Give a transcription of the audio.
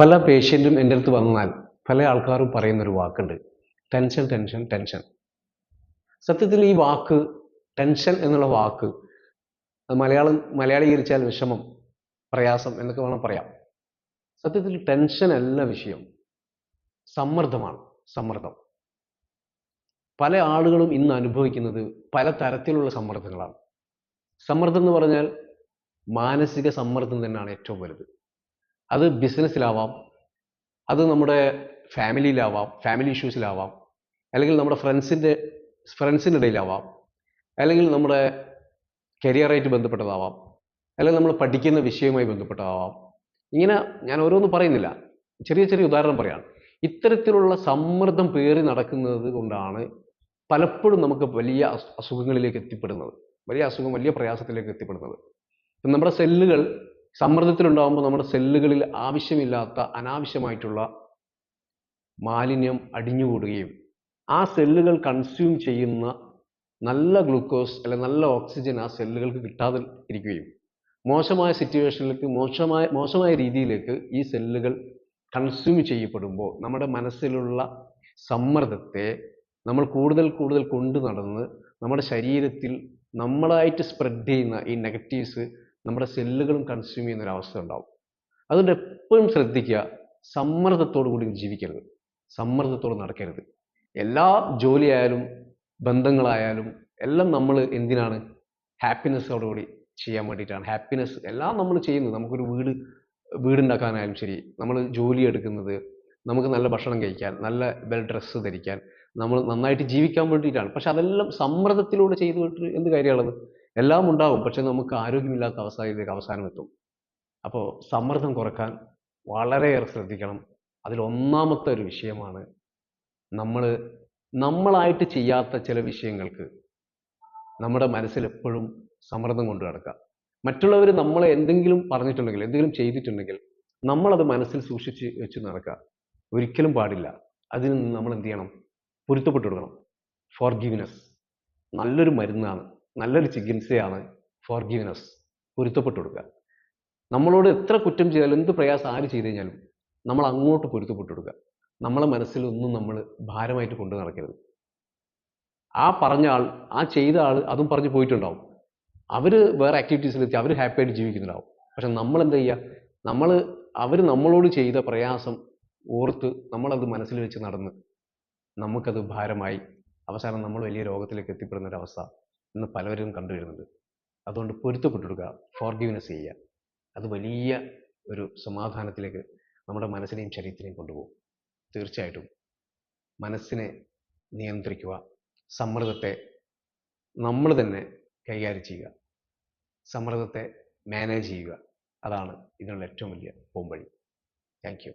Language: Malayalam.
പല പേഷ്യന്റും എന്റെ അടുത്ത് വന്നാൽ പല ആൾക്കാരും പറയുന്നൊരു വാക്കുണ്ട്. Tension tension tension. സത്യത്തിൽ ഈ വാക്ക് ടെൻഷൻ എന്നുള്ള വാക്ക് മലയാളം മലയാളീകരിച്ചാൽ വിഷമം പ്രയാസം എന്നൊക്കെ വേണം പറയാം. സത്യത്തിൽ ടെൻഷൻ അല്ല വിഷയം. സമ്മർദ്ദമാണ് സമ്മർദ്ദം. പല ആളുകളും ഇന്ന് അനുഭവിക്കുന്നത് പല തരത്തിലുള്ള സമ്മർദ്ദങ്ങളാണ്. സമ്മർദ്ദം എന്ന് പറഞ്ഞാൽ മാനസിക സമ്മർദ്ദം തന്നെയാണ് ഏറ്റവും വലുത്. അത് ബിസിനസ്സിലാവാം അത് നമ്മുടെ ഫാമിലിയിലാവാം ഫാമിലി ഇഷ്യൂസിലാവാം അല്ലെങ്കിൽ നമ്മുടെ ഫ്രണ്ട്സിന്റെ ഫ്രണ്ട്സിന്റെ ഇടയിലാവാം അല്ലെങ്കിൽ നമ്മുടെ കരിയറായിട്ട് ബന്ധപ്പെട്ടതാവാം അല്ലെങ്കിൽ നമ്മൾ പഠിക്കുന്ന വിഷയവുമായി ബന്ധപ്പെട്ടതാവാം. ഇങ്ങനെ ഞാൻ ഓരോന്നും പറയുന്നില്ല. ചെറിയ ചെറിയ ഉദാഹരണം പറയാം. ഇത്തരത്തിലുള്ള സമ്മർദ്ദം പേറി നടക്കുന്നത് കൊണ്ടാണ് പലപ്പോഴും നമുക്ക് വലിയ അസു- അസുഖങ്ങളിലേക്ക് എത്തിപ്പെടുന്നത്. വലിയ അസുഖം വലിയ പ്രയാസത്തിലേക്ക് എത്തിപ്പെടുന്നത്. നമ്മുടെ സെല്ലുകൾ സമ്മർദ്ദത്തിലുണ്ടാകുമ്പോൾ നമ്മുടെ സെല്ലുകളിൽ ആവശ്യമില്ലാത്ത അനാവശ്യമായിട്ടുള്ള മാലിന്യം അടിഞ്ഞുകൂടുകയും ആ സെല്ലുകൾ കൺസ്യൂം ചെയ്യുന്ന നല്ല ഗ്ലൂക്കോസ് അല്ലെ നല്ല ഓക്സിജൻ ആ സെല്ലുകൾക്ക് കിട്ടാതെ ഇരിക്കുകയും മോശമായ സിറ്റുവേഷനിലേക്ക് മോശമായ മോശമായ രീതിയിലേക്ക് ഈ സെല്ലുകൾ കൺസ്യൂം ചെയ്യപ്പെടുമ്പോൾ നമ്മുടെ മനസ്സിലുള്ള സമ്മർദ്ദത്തെ നമ്മൾ കൂടുതൽ കൂടുതൽ കൊണ്ടു നടന്ന് നമ്മുടെ ശരീരത്തിൽ നമ്മളായിട്ട് സ്പ്രെഡ് ചെയ്യുന്ന ഈ നെഗറ്റീവ്സ് നമ്മുടെ സെല്ലുകളും കൺസ്യൂം ചെയ്യുന്ന ഒരു അവസ്ഥ ഉണ്ടാവും. അതുകൊണ്ട് എപ്പോഴും ശ്രദ്ധിക്കുക സമ്മർദ്ദത്തോടു കൂടി ജീവിക്കരുത്. സമ്മർദ്ദത്തോടെ നടക്കരുത്. എല്ലാ ജോലിയായാലും ബന്ധങ്ങളായാലും എല്ലാം നമ്മൾ എന്തിനാണ്? ഹാപ്പിനെസ്സോടുകൂടി ചെയ്യാൻ വേണ്ടിയിട്ടാണ്. ഹാപ്പിനെസ് എല്ലാം നമ്മൾ ചെയ്യുന്നത് നമുക്കൊരു വീട് വീടുണ്ടാക്കാനായാലും ശരി. നമ്മൾ ജോലി എടുക്കുന്നത് നമുക്ക് നല്ല ഭക്ഷണം കഴിക്കാൻ നല്ല വെൽ ഡ്രസ്സ് ധരിക്കാൻ നമ്മൾ നന്നായിട്ട് ജീവിക്കാൻ വേണ്ടിയിട്ടാണ്. പക്ഷെ അതെല്ലാം സമ്മർദ്ദത്തിലൂടെ ചെയ്തു വിട്ട് എന്ത് കാര്യമുള്ളത് എല്ലാം ഉണ്ടാവും പക്ഷെ നമുക്ക് ആരോഗ്യമില്ലാത്ത അവസ്ഥയിലേക്ക് അവസാനം എത്തും. അപ്പോൾ സമ്മർദ്ദം കുറയ്ക്കാൻ വളരെയേറെ ശ്രദ്ധിക്കണം. അതിൽ ഒന്നാമത്തെ ഒരു വിഷയമാണ് നമ്മൾ നമ്മളായിട്ട് ചെയ്യാത്ത ചില വിഷയങ്ങൾക്ക് നമ്മുടെ മനസ്സിൽ എപ്പോഴും സമ്മർദ്ദം കൊണ്ട് കിടക്കുക മറ്റുള്ളവർ നമ്മളെ എന്തെങ്കിലും പറഞ്ഞിട്ടുണ്ടെങ്കിൽ എന്തെങ്കിലും ചെയ്തിട്ടുണ്ടെങ്കിൽ നമ്മളത് മനസ്സിൽ സൂക്ഷിച്ച് വെച്ച് നടക്കുക. ഒരിക്കലും പാടില്ല. അതിൽ നിന്ന് നമ്മൾ എന്ത് ചെയ്യണം? പൊരുത്തപ്പെട്ടു കൊടുക്കണം ഫോർഗീവ്നെസ് നല്ലൊരു മരുന്നാണ്. നല്ലൊരു ചികിത്സയാണ് ഫോർ ഫോർഗീവ്നെസ് പൊരുത്തപ്പെട്ടു കൊടുക്കുക നമ്മളോട് എത്ര കുറ്റം ചെയ്താലും എന്ത് പ്രയാസം ആര് ചെയ്തു കഴിഞ്ഞാലും നമ്മൾ അങ്ങോട്ട് പൊരുത്തപ്പെട്ടു കൊടുക്കുക നമ്മളെ മനസ്സിലൊന്നും നമ്മൾ ഭാരമായിട്ട് കൊണ്ടു നടക്കരുത്. ആ പറഞ്ഞ ആൾ ആ ചെയ്ത ആൾ അതും പറഞ്ഞ് പോയിട്ടുണ്ടാവും. അവർ വേറെ ആക്ടിവിറ്റീസിലെത്തി അവർ ഹാപ്പി ആയിട്ട് ജീവിക്കുന്നുണ്ടാവും. പക്ഷെ നമ്മൾ എന്താ ചെയ്യുക? നമ്മൾ അവർ നമ്മളോട് ചെയ്ത പ്രയാസം ഓർത്ത് നമ്മളത് മനസ്സിൽ വെച്ച് നടന്ന് നമുക്കത് ഭാരമായി അവസാനം നമ്മൾ വലിയ രോഗത്തിലേക്ക് എത്തിപ്പെടുന്ന ഒരു അവസ്ഥ. ഇന്ന് പലവരും കണ്ടുവരുന്നുണ്ട് അതുകൊണ്ട് പൊരുത്തപ്പെട്ടു കൊടുക്കുക ഫോർഗീവ്നെസ് ചെയ്യുക. അത് വലിയ ഒരു സമാധാനത്തിലേക്ക് നമ്മുടെ മനസ്സിനെയും ശരീരത്തിനെയും കൊണ്ടുപോകും. തീർച്ചയായിട്ടും മനസ്സിനെ നിയന്ത്രിക്കുക സമ്മർദ്ദത്തെ നമ്മൾ തന്നെ കൈകാര്യം ചെയ്യുക സമ്മർദ്ദത്തെ മാനേജ് ചെയ്യുക. അതാണ് ഇതിനുള്ള ഏറ്റവും വലിയ പോംവഴി. Thank you